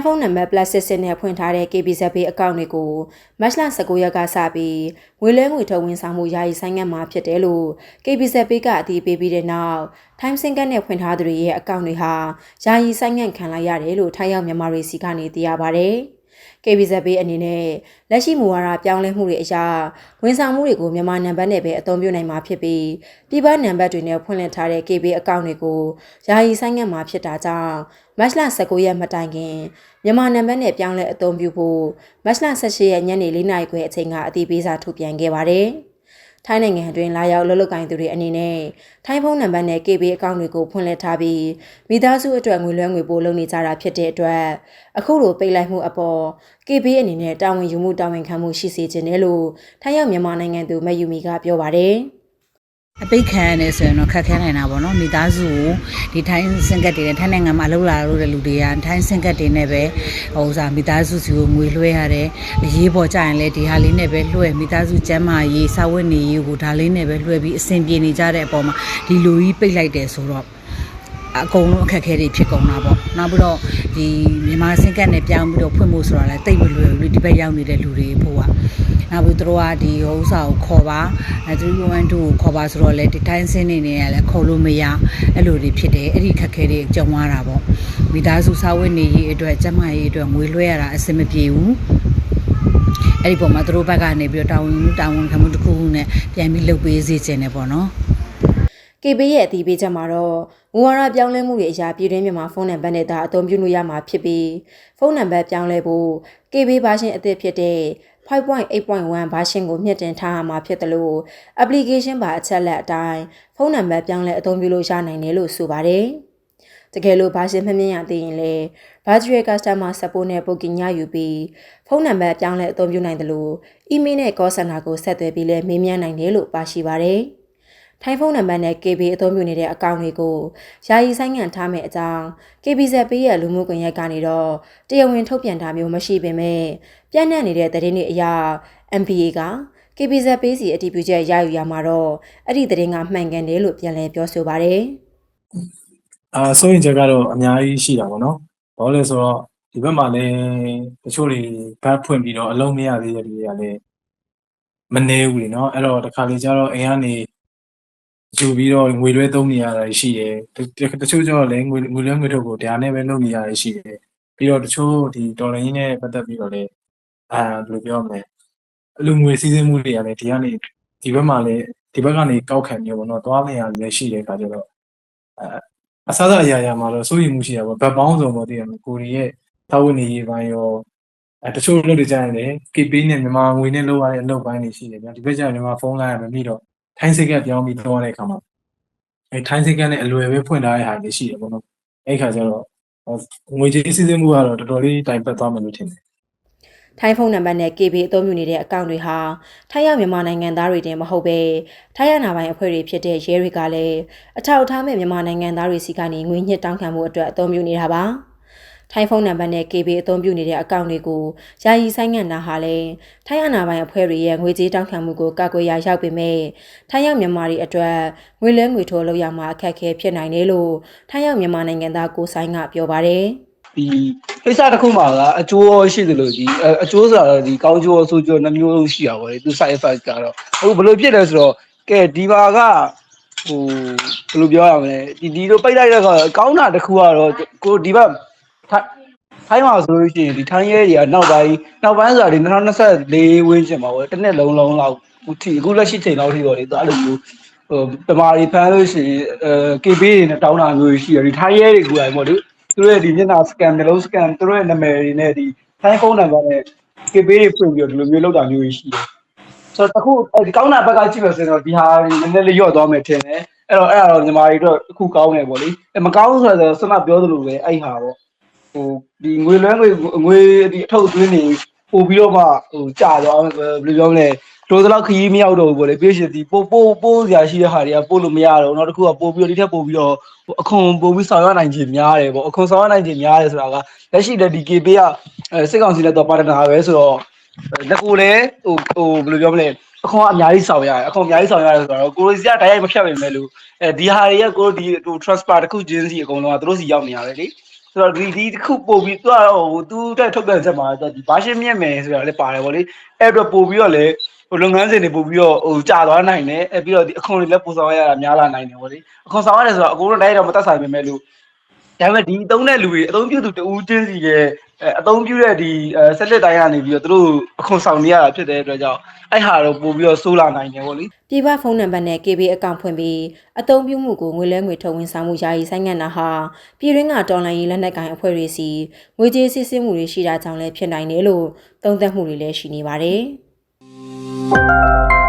င်းဖုန်းနံပါတ် plastic စစ်နဲ့ဖွင့်ထားတဲ့ KBZ Pay အကောင့်တွေကိုမတ်လ19ရက်ကစပြီးငွေလဲငွေထုတ်ဝန်ဆောင်မှုယာယီဆိုင်ငံ့မှာဖြစ်တယ်လို့ KBZ Pay ကအတည်ပြုပြီးတဲ့နောက် time sync နဲ့ဖွင့်ထားသူတွေရဲ့အကောင့်တွေဟာယာယီဆိုင်ငံ့ခံလိုက်ရတယ်လို့ထိုင်းရောက်မြန်မာတွေစီကနေသိရပါဗျ။ KBZ ဘေးအနေနဲ့လက်ရှိမူဝါဒပြောင်းလဲမှုတွေအရဝန်ဆောင်မှုတွေကိုမြန်မာနံပါတ်နဲ့ပဲအသုံးပြုနိုင်မှာဖြစ်ပြီးပြည်ပနံပါတ်တွေနဲ့ဖွင့်လှစ်ထားတဲ့ KB အကောင့်တွေကိုယာယီဆိုင်ငံ့မှာဖြစ်တာကြောင့်မတ်လ19ရက်မတိုင်ခင်မြန်မာနံပါတ်နဲ့ပြောင်းလဲအသုံးပြုဖို့မတ်လ18ရက်ညနေ4နာရီခွဲအချိန်ကအတည်ပြုစာထုတ်ပြန်ခဲ့ပါတယ်။ ထိုင်းနိုင်ငံအတွင်းလာရောက်လှုပ်လှုပ်ကိုင်သူတွေအနေနဲ့ထိုင်းဖုန်းနံပါတ်နဲ့ KB အကောင့်တွေကိုဖွင့်လှစ်ထားပြီးမိသားစုအတွက်ငွေလွှဲငွေပို့လုပ်နေကြတာဖြစ်တဲ့အတွက်အခုလိုပိတ်လိုက်မှုအပေါ် KB အနေနဲ့တာဝန်ယူမှုတာဝန်ခံမှုရှိစေခြင်းတယ်လို့ထိုင်းရောက်မြန်မာနိုင်ငံသူမယူမီကပြောပါတယ်။ အပိတ်ခံရတယ်ဆိုရင်တော့ခက်ခဲနိုင်တာပေါ့နော်မိသားစုကိုဒီထိုင်းစင်ကတ်တွေနဲ့ထိုင်းနိုင်ငံမှာအလုပ်လာလို့တဲ့လူတွေကထိုင်းစင်ကတ်တွေနဲ့ပဲဟိုစားမိသားစုစီကိုငွေလွှဲရတယ်အရေးပေါ်ကြရင်လည်းဒီဟာလေးနဲ့ပဲလွှဲမိသားစုကျန်းမာရေးစာဝတ်နေရေးကိုဒါလေးနဲ့ပဲလွှဲပြီးအဆင်ပြေနေကြတဲ့အပေါ်မှာဒီလူကြီးပိတ်လိုက်တယ်ဆိုတော့အကုန်လုံးအခက်အခဲတွေဖြစ်ကုန်တာပေါ့နောက်ပြီးတော့ဒီမြန်မာစင်ကတ်နဲ့ပြောင်းပြီးတော့ဖွင့်ဖို့ဆိုတာလည်းတိတ်မလွယ်ဘူးဒီဘက်ရောက်နေတဲ့လူတွေဖို့က နောက်ပြီးတို့ကဒီဥစ္စာကိုခေါ်ပါအဲ312ကိုခေါ်ပါဆိုတော့လေဒီတိုင်းစင်းနေနေရလဲခေါ်လို့မရအဲ့လိုတွေဖြစ်တယ်အဲ့ဒီခက်ခဲတွေကြုံရတာပေါ့မိသားစုစာဝတ်နေရေးအတွက်ကျန်းမာရေးအတွက်ငွေလွှဲရတာအဆင်မပြေဘူးအဲ့ဒီပုံမှာတို့ဘက်ကနေပြီးတော့တာဝန်မှုတာဝန်ခံမှုတစ်ခုခုနဲ့ပြန်ပြီးလုပ်ပေးစေချင်တယ်ပေါ့နော် KB ရဲ့အတည်ပြုချက်မှာတော့မူဝါဒပြောင်းလဲမှုတွေအရာပြည်တွင်းမြန်မာဖုန်းနံပါတ်နဲ့သာအသုံးပြုလို့ရမှာဖြစ်ပြီးဖုန်းနံပါတ်ပြောင်းလဲဖို့ KB ဘာရှင်အသစ်ဖြစ်တဲ့5.8.1 version ကိုမြင့်တင်ထားရမှာဖြစ်တယ်လို့ application ပါအချက်လက်အတိုင်းဖုန်းနံပါတ်ပြောင်းလဲအသုံးပြုလို့ရနိုင်တယ်လို့ဆိုပါတယ်။တကယ်လို့ version မမြင်ရသေးရင်လည်း virtual customer support နဲ့ booking ရယူပြီးဖုန်းနံပါတ်ပြောင်းလဲအသုံးပြုနိုင်တယ်လို့ email နဲ့ call center ကိုဆက်သွယ်ပြီးလည်းမေးမြန်းနိုင်တယ်လို့ပါရှိပါတယ်။ ထိုင်းဖုန်းနံပါတ်နဲ့ KB အသုံးပြုနေတဲ့အကောင့်တွေကိုယာယီဆိုင်ငံ့ထားမယ့်အကြောင်း KBZ ပေးရဲ့လူမှုကွန်ရက်ကနေတော့တရားဝင်ထုတ်ပြန်တာမျိုးမရှိပေမဲ့ပြန့်နှံ့နေတဲ့သတင်းတွေအရ MPA က KBZ ပေးစီအတည်ပြုချက်ရယူရမှာတော့အဲ့ဒီသတင်းကမှန်ကန်တယ်လို့ပြန်လည်ပြောဆိုပါတယ်။အာဆိုရင်ချက်ကတော့အများကြီးရှိတာပေါ့နော်။ဘာလို့လဲဆိုတော့ဒီဘက်မှာလည်းတချို့တွေဘတ်ဖွင့်ပြီးတော့အလုံးမရသေးတဲ့လူတွေကလည်းမနေဘူးလေနော်။အဲ့တော့တခါလေကျတော့အိမ်ကနေ ယူပြီးတော့ငွေလွှဲသုံးနေရတာရှိတယ်တချို့ကျတော့လည်းငွေငွေလွှဲငွေထုတ်ကိုတရားနဲ့ပဲလုပ်နေရတယ်ရှိတယ်ပြီးတော့တချို့ဒီဒေါ်လာရင်းနဲ့ပတ်သက်ပြီးတော့လည်းအာဘယ်လိုပြောမလဲအလူငွေစည်းစိမ်မှုတွေကလည်းဒီကနေဒီဘက်မှာလည်းဒီဘက်ကနေကောက်ခံမျိုးပေါ့နော်သွားနေရတယ်လည်းရှိတယ်ခါကျတော့အအစားအစာအရာရာမှာတော့စိုးရိမ်မှုရှိတာပေါ့ဗတ်ပေါင်းစုံပေါ့တည်ရမယ်ကိုရီရဲ့သာဝန်နေရေးပိုင်းရောအဲတချို့လုပ်နေကြရင်လည်း KP နဲ့မြန်မာငွေနဲ့လုပ်ရတဲ့အလုပ်ပိုင်းတွေရှိတယ်ဗျာဒီဘက်ကျရင်မြန်မာဖုန်းလိုင်းရမပြီးတော့ ထိုင်းစိတ်ကပြောင်းပြီးသွားတဲ့အခါမှာအဲထိုင်းစိတ်ကနဲ့အလွယ်ပဲဖွင့်ထားတဲ့ဟာတွေရှိတယ်ပေါ့နော်အဲ့ခါကျတော့ငွေကြေးစီစဉ်မှုကတော့တော်တော်လေးတိုင်ပတ်သွားမယ်လို့ထင်တယ်ထိုင်းဖုန်းနံပါတ်နဲ့ KB အသုံးပြုနေတဲ့အကောင့်တွေဟာထိုင်းရောက်မြန်မာနိုင်ငံသားတွေတင်မဟုတ်ပဲထိုင်းရနာပိုင်းအဖွဲ့တွေဖြစ်တဲ့ရဲတွေကလည်းအထောက်အထားမဲ့မြန်မာနိုင်ငံသားတွေစီကနေငွေညှစ်တောင်းခံမှုအတွက်အသုံးပြုနေတာပါ။ ထိုင်းဖုန်းနံပါတ်နဲ့ KB အသုံးပြုနေတဲ့အကောင့်တွေကိုယာယီဆိုင်ငံ့တာဟာလည်းထိုင်းအနာပိုင်းအဖွဲ့တွေရဲ့ငွေကြေးတောင်းခံမှုကိုကာကွယ်ရရောက်ပေမဲ့ထိုင်းရောက်မြန်မာတွေအတွက်ငွေလဲငွေထိုးလောက်ရမှာအခက်အခဲဖြစ်နိုင်တယ်လို့ထိုင်းရောက်မြန်မာနိုင်ငံသားကိုဆိုင်ကပြောပါတယ်ဒီကိစ္စတစ်ခုမှာကအကျိုးရှိတယ်လို့ဒီအကျိုးဆိုတာတော့ဒီကောင်းကျိုးဆိုးကျိုးနှမျိုးလုံးရှိတာပေါ့လေသူ side effect ကတော့အခုဘယ်လိုဖြစ်လဲဆိုတော့ကဲဒီပါကဟိုဘယ်လိုပြောရမလဲဒီဒီလိုပိတ်လိုက်တဲ့ကောင်းတာတစ်ခုကတော့ကိုဒီဘက် ထိုင်းမှာဆိုလို့ရှိရင်ဒီထိုင်းရဲတွေကနောက်ပိုင်းနောက်ပိုင်းဆိုတာဒီ2024ဝင်းကျင်မှာပေါ့တစ်နှစ်လုံးလုံးလောက်အခုထိအခုလက်ရှိချိန်လောက်ထိတော့လေသူအဲ့လိုမျိုးဟိုပမာတွေဖမ်းလို့ရှိရင်အဲ KB တွေနဲ့တောင်းတာမျိုးရှိတယ်ဒီထိုင်းရဲတွေကိုယ်တိုင်ပေါ့လေသူတို့ရဲ့ဒီမျက်နှာ scan နှလုံး scan သူတို့ရဲ့နာမည်တွေနဲ့ဒီထိုင်းဖုန်းနံပါတ်နဲ့ KB တွေဖွင့်ပြီးတော့ဒီလိုမျိုးလောက်တာမျိုးရှိတယ်ဆိုတော့တခုဒီကောင်းတာဘက်ကကြည့်လို့ဆိုတော့ဒီဟာနည်းနည်းလေးညော့သွားမယ်ထင်တယ်အဲ့တော့အဲ့ဒါတော့ညီမတွေတော့အခုကောင်းတယ်ပေါ့လေမကောင်းဆိုတော့ဆန္ဒပြောသလိုပဲအဲ့ဟာပေါ့ ဟိုဒီငွေလွှဲငွေငွေဒီအထုတ်အသွင်းနေပို့ပြီးတော့မှဟိုကြာသွားဘယ်လိုပြောမလဲတိုးသလောက်ခရီးမရောက်တော့ဘူးပေါ့လေပေးရှင်ဒီပို့ပို့ပို့စရာရှိတဲ့ဟာတွေကပို့လို့မရတော့နောက်တစ်ခုကပို့ပြီးတော့ဒီထက်ပို့ပြီးတော့အခွန်ပို့ပြီးဆောင်ရွက်နိုင်ခြင်းများတယ်ပေါ့အခွန်ဆောင်ရွက်နိုင်ခြင်းများတယ်ဆိုတာကလက်ရှိတဲ့ဒီ KB ကစစ်ကောင်စီနဲ့တော့ပါတနာပဲဆိုတော့လက်ကိုလည်းဟိုဟိုဘယ်လိုပြောမလဲအခွန်အများကြီးဆောင်ရတယ်အခွန်အများကြီးဆောင်ရတယ်ဆိုတော့ကိုလိုစီကတိုက်ရိုက်မဖြတ်နိုင်မယ်လို့အဲဒီဟာတွေကကိုဒီဟို transfer တစ်ခုချင်းစီအကုန်လုံးကသူတို့စီရောက်နေရတယ်လေ ဆိုတော့ဒီဒီတစ်ခုပို့ပြီးသူကတော့ဟိုသူတက်ထုတ်ပြန်ချက်မှာသူဒီဘာရှင်းမြင့်မယ်ဆိုတာလည်းပါတယ်ဗောလေအဲ့တော့ပို့ပြီးတော့လည်းဟိုလုပ်ငန်းစဉ်တွေပို့ပြီးတော့ဟိုကြာသွားနိုင်တယ်အဲ့ပြီးတော့ဒီအခွန်တွေလည်းပို့ဆောင်ရတာများလာနိုင်တယ်ဗောလေအခွန်ဆောင်ရတယ်ဆိုတော့အကုန်လုံးတိုင်းတော့မသက်ဆိုင်ပေမဲ့လို့ ဒါပေမဲ့ဒီအသုံးတဲ့လူတွေအသုံးပြုသူတဦးချင်းစီရဲ့အဲအသုံးပြုတဲ့ဒီအဲဆက်လက်တိုင်းကနေပြီးတော့သူတို့အခွန်ဆောင်နေရတာဖြစ်တဲ့အတွက်ကြောင့်အဲ့ဟာတော့ပို့ပြီးတော့ဆိုးလာနိုင်တယ်ဗောလေပြည်ပဖုန်းနံပါတ်နဲ့ KB အကောင့်ဖွင့်ပြီးအသုံးပြုမှုကိုငွေလဲငွေထုတ်ဝန်ဆောင်မှုယာယီဆိုင်းငံ့တာဟာပြည်ရင်းကတော်လိုင်းရေးလက်နက်ကိုင်အဖွဲ့တွေစီငွေကြေးစစ်ဆေးမှုတွေရှိတာကြောင့်လည်းဖြစ်နိုင်တယ်လို့သုံးသပ်မှုတွေလည်းရှိနေပါတယ်။